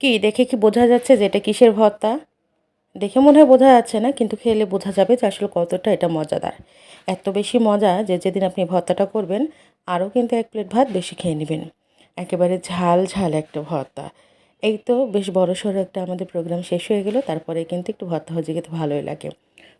কি, দেখে কি বোঝা যাচ্ছে যে এটা কিসের ভর্তা? দেখে মনে হয় বোঝা যাচ্ছে না, কিন্তু খেলে বোঝা যাবে যে আসলে কতটা এটা মজাদার। এত বেশি মজা যে যেদিন আপনি ভর্তাটা করবেন, আরও কিন্তু এক প্লেট ভাত বেশি খেয়ে নেবেন। একেবারে ঝাল ঝাল একটা ভর্তা। এই তো বেশ বড় সড়ো একটা আমাদের প্রোগ্রাম শেষ হয়ে গেল, তারপরে কিন্তু একটু ভর্তা হয়ে খেতে ভালোই লাগে।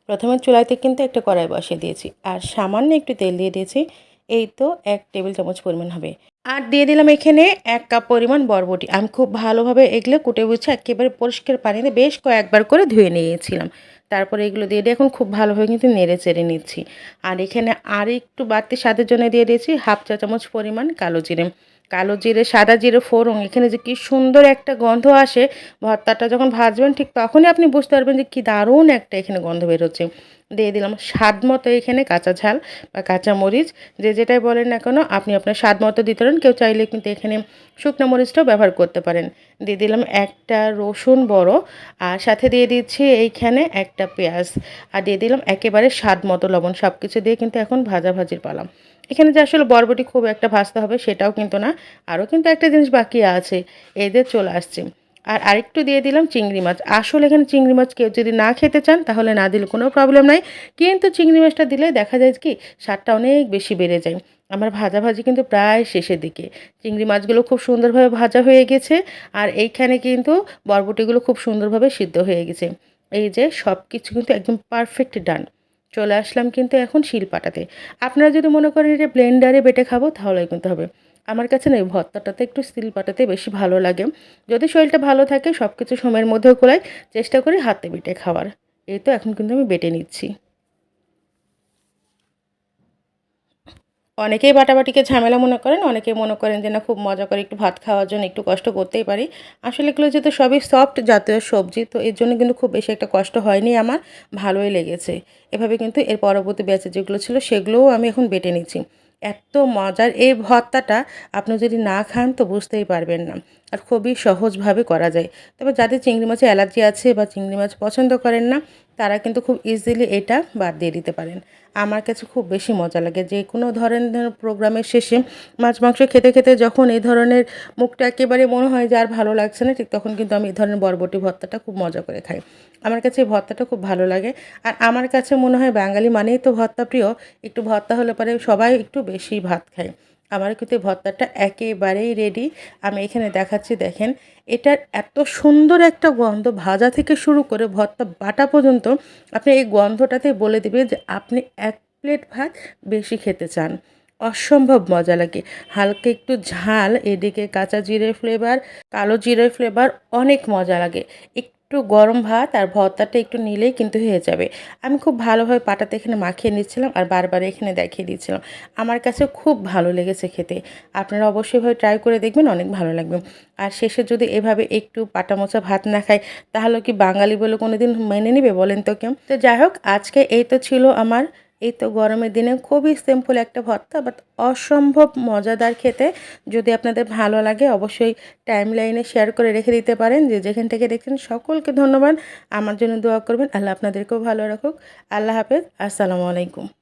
প্রথমে চুলাইতে কিন্তু একটা কড়াই বসিয়ে দিয়েছি, আর সামান্য একটু তেল দিয়ে দিয়েছি, এই তো এক টেবিল চামচ পরিমাণ হবে। আর দিয়ে দিলাম এখানে এক কাপ পরিমাণ বরবটি। আমি খুব ভালোভাবে এগুলো কুটে বুঝে একেবারে পরিষ্কার পানিতে বেশ কয়েকবার করে ধুয়ে নিয়েছিলাম। তারপরে এগুলো দিয়ে দিয়ে এখন খুব ভালোভাবে কিন্তু নেড়ে চেড়ে নিচ্ছি। আর এখানে আর একটু বাড়তি স্বাদের জন্য দিয়ে দিয়েছি হাফ চা চামচ পরিমাণ কালো জিরে। কালো জিরে, সাদা জিরে, ফোড়ন, এখানে যে কি সুন্দর একটা গন্ধ আসে, ভর্তাটা যখন ভাজবেন ঠিক তখনই আপনি বুঝতে পারবেন যে কী দারুণ একটা এখানে গন্ধ বেরোচ্ছে। দিয়ে দিলাম। স্বাদ মতো এখানে কাঁচা ঝাল বা কাঁচা মরিচ। যে যেটাই বলেন না কেন, আপনি আপনার স্বাদ মতো দিতে পারেন। কেউ চাইলে কিন্তু এখানে শুকনো মরিচটাও ব্যবহার করতে পারেন। দিয়ে দিলাম একটা রসুন বড় আর সাথে দিয়ে দিচ্ছি এইখানে একটা পেঁয়াজ। আর দিয়ে দিলাম একেবারে স্বাদ মতো লবণ। সব কিছু দিয়ে কিন্তু এখন ভাজা ভাজির পালাম এখানে যে আসলে বরবটি খুব একটা ভাজতে হবে সেটাও কিন্তু না। আরও কিন্তু একটা জিনিস বাকি আছে। এদের চলে আসছে। আর আরেকটু দিয়ে দিলাম চিংড়ি মাছ। আসলে এখানে চিংড়ি মাছ কেউ যদি না খেতে চান, তাহলে না দিলে কোনো প্রবলেম নাই। কিন্তু চিংড়ি মাছটা দিলে দেখা যায় কি, স্বাদটা অনেক বেশি বেড়ে যায়। আমার ভাজা ভাজি কিন্তু প্রায় শেষের দিকে। চিংড়ি মাছগুলো খুব সুন্দরভাবে ভাজা হয়ে গেছে আর এইখানে কিন্তু বরবটিগুলো খুব সুন্দরভাবে সিদ্ধ হয়ে গেছে। এই যে সব কিছু কিন্তু একদম পারফেক্ট ডান চলে আসলাম কিন্তু এখন শিল শিলপাটাতে। আপনারা যদি মনে করেন এটা ব্লেন্ডারে বেটে খাব তাহলে কিন্তু হবে। আমার কাছে না ভর্তাটাতে একটু স্টিল পাটাতে বেশি ভালো লাগে। যদি শরীরটা ভালো থাকে সব কিছু সময়ের মধ্যেও কোলাই চেষ্টা করি হাতে বেটে খাওয়ার। এই তো এখন কিন্তু আমি বেটে নিচ্ছি। অনেকেই বাটাবাটিকে ঝামেলা মনে করেন, অনেকেই মনে করেন যে না, খুব মজা করে একটু ভাত খাওয়ার জন্য একটু কষ্ট করতেই পারি। আসলে এগুলো যেহেতু সবই সফট জাতীয় সবজি, তো এর জন্য কিন্তু খুব বেশি একটা কষ্ট হয়নি আমার, ভালোই লেগেছে। এভাবে কিন্তু এর পরবর্তী ব্যাচে যেগুলো ছিল, সেগুলোও আমি এখন বেটে নিচ্ছি। এত মজার। এই ভর্তাটা আপনি যদি না খান তো বুঝতেই পারবেন না। আর খুবই সহজভাবে করা যায়। তবে যাদের চিংড়ি মাছে অ্যালার্জি আছে বা চিংড়ি মাছ পছন্দ করেন না তারা কিন্তু খুব ইজিলি এটা বাদ দিয়ে দিতে পারেন। আমার কাছে খুব বেশি মজা লাগে যে কোনো ধরনের প্রোগ্রামের শেষে মাছ মাংস খেতে খেতে যখন এই ধরনের মুখটা একেবারে মনে হয় যে আর ভালো লাগছে না, ঠিক তখন কিন্তু আমি এই ধরনের বরবটি ভর্তাটা খুব মজা করে খাই। আমার কাছে এই ভর্তাটা খুব ভালো লাগে। আর আমার কাছে মনে হয় বাঙালি মানেই তো ভর্তা প্রিয়। একটু ভর্তা হলে পরে সবাই একটু বেশি ভাত খায়। আমার কিন্তু ভর্তাটা একেবারেই রেডি আমি এখানে দেখাচ্ছি, দেখেন, এটার এত সুন্দর একটা গন্ধ, ভাজা থেকে শুরু করে ভর্তা বাটা পর্যন্ত আপনি এই গন্ধটাতে বলে দেবে যে আপনি এক প্লেট ভাত বেশি খেতে চান। অসম্ভব মজা লাগে। হালকা একটু ঝাল, এদিকে কাঁচা জিরে ফ্লেভার কালো জিরে ফ্লেভার অনেক মজা লাগে। একটু গরম ভাত আর ভর্তাটা একটু নিলেই কিন্তু হয়ে যাবে। আমি খুব ভালোভাবে পাটাতে এখানে মাখিয়ে নিচ্ছিলাম আর বারবার এখানে দেখিয়ে দিচ্ছিলাম। আমার কাছে খুব ভালো লেগেছে খেতে। আপনারা অবশ্যইভাবে ট্রাই করে দেখবেন, অনেক ভালো লাগবে। আর শেষে যদি এভাবে একটু পাটা মোচা ভাত না খায় তাহলে কি বাঙালি বলে কোনো দিন মেনে নেবে বলেন তো কেউ? তো যাই হোক, আজকে এই তো ছিল আমার এই তো গরমের দিনে খুবই সিম্পল একটা ভর্তা বাট অসম্ভব মজাদার খেতে। যদি আপনাদের ভালো লাগে, অবশ্যই টাইম লাইনে শেয়ার করে রেখে দিতে পারেন। যে যেখান থেকে দেখছেন, সকলকে ধন্যবাদ। আমার জন্য দোয়া করবেন। আল্লাহ আপনাদেরকেও ভালো রাখুক। আল্লাহ হাফেজ। আসসালামু আলাইকুম।